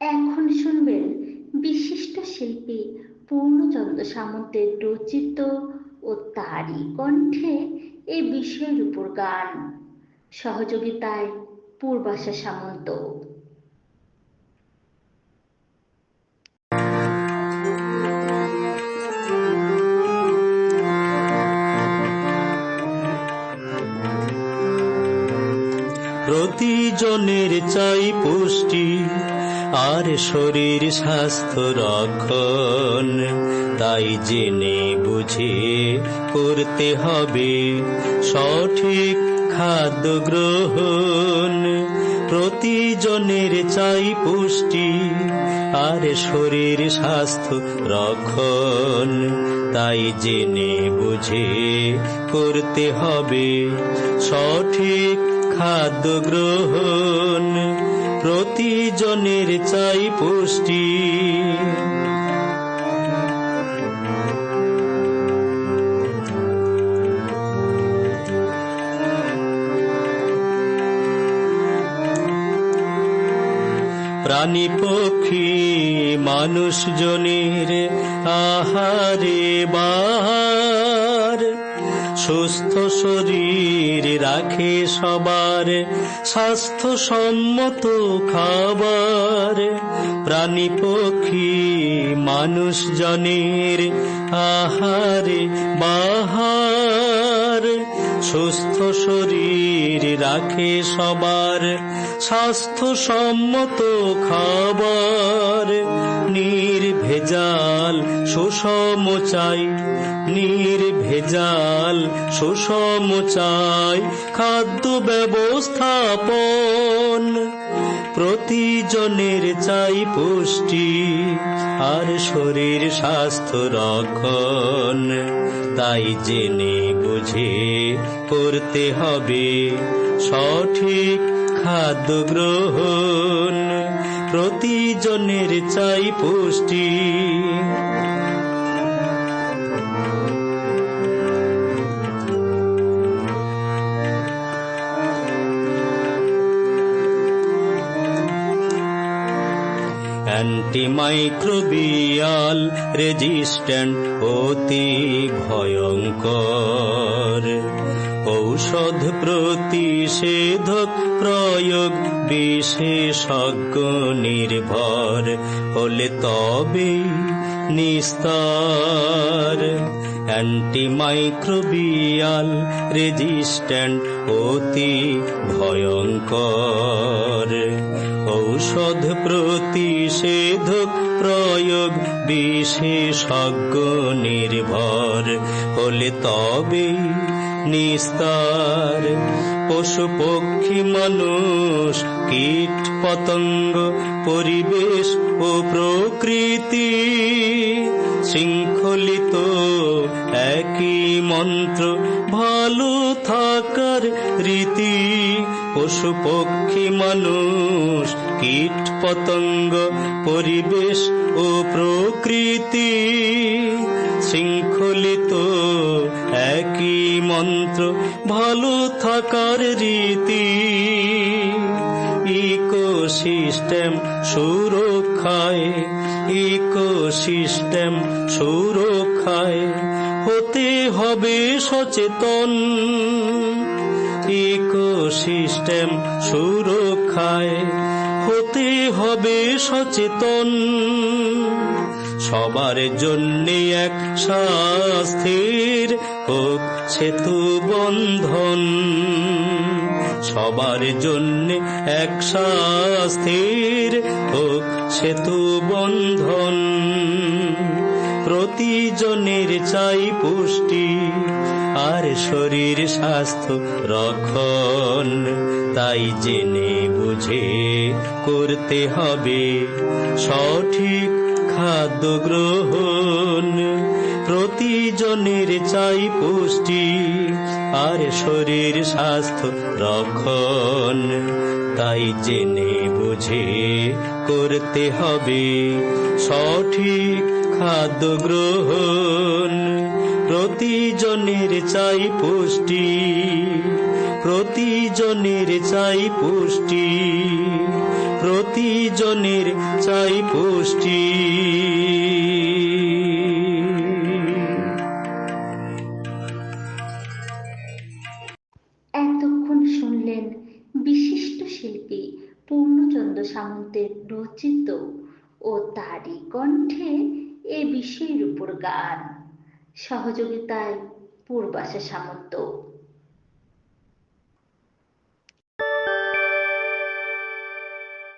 এখন শুনবেন বিশিষ্ট শিল্পী পূর্ণচন্দ্র সামন্তের রচিত ও তারই কণ্ঠে এই বিষয়ের উপর গান। সহযোগিতায় পূর্বাশা সামন্ত। প্রতিজনের চাই পুষ্টি আর শরীর স্বাস্থ্য রক্ষণ। তাই জেনে বুঝে করতে হবে সঠিক খাদ্য গ্রহণ। প্রতিজনের চাই পুষ্টি আর শরীর স্বাস্থ্য রক্ষণ। তাই জেনে বুঝে করতে হবে সঠিক খাদ্য গ্রহণ। প্রতিজনের চাই পুষ্টি। প্রাণী পক্ষী মানুষ জনের আহারে বাহার সুস্থ শরীর রাখে সবার স্বাস্থ্যসম্মত খাবার। প্রাণী পক্ষী মানুষ জনের আহারে বাহার। সুস্থ শরীর রাখে সবার স্বাস্থ্যসম্মত খাবার। নির্ভেজাল সুষম চাই নির্ভেজাল সুষম চাই খাদ্য ব্যবস্থাপন। প্রতিজনের চাই পুষ্টি আর শরীর স্বাস্থ্য রক্ষণ। তাই জেনে বুঝে করতে হবে সঠিক খাদ্য গ্রহণ। প্রতিজনের চাই পুষ্টি অ্যান্টিমাইক্রোবিয়াল রেজিস্ট্যান্ট অতি ভয়ঙ্কর। ঔষধ প্রতিষেধক প্রয়োগ বিশেষজ্ঞ নির্ভর হলে তবে নিস্তার। অ্যান্টিমাইক্রোবিয়াল রেজিস্ট্যান্ট অতি ভয়ঙ্কর। ঔষধ প্রতিষেধক প্রয়োগ বিশেষজ্ঞ নির্ভর হলে তবে নিস্তার। পশু পক্ষী মানুষ কীট পতঙ্গ পরিবেশ ও প্রকৃতি শৃঙ্খলিত একই মন্ত্র ভালো থাকার রীতি, পশু পক্ষী মানুষ, কীট পতঙ্গ, পরিবেশ ও প্রকৃতি শৃঙ্খলিত। একই মন্ত্র ভালো থাকার রীতি, ইকোসিস্টেম সুরক্ষায় ইকোসিস্টেম সুরক্ষায়। হবে সচেতন। ইকোসিস্টেম সুরক্ষায় হতে হবে সচেতন। সবার জন্য এক স্বাস্থ্যের হোক সেতু বন্ধন। সবার জন্য এক স্বাস্থ্যের হোক সেতু বন্ধন। প্রতিজনের চাই পুষ্টি, আর শরীর স্বাস্থ্য রক্ষণ। তাই জেনে বুঝে করতে হবে সঠিক খাদ্য গ্রহণ। প্রতিজনের চাই পুষ্টি, আর শরীর স্বাস্থ্য রক্ষণ। তাই জেনে বুঝে করতে হবে সঠিক খাদ্য গ্রহণ প্রতিজনের চাই পুষ্টি, প্রতিজনের চাই পুষ্টি, প্রতিজনের চাই পুষ্টি। এতক্ষণ শুনলেন বিশিষ্ট শিল্পী পূর্ণচন্দ্র সামন্তের রচিত ও তারই কণ্ঠে এ বিষয়ের উপর গান। সহযোগিতায় পূর্বাশা সামন্ত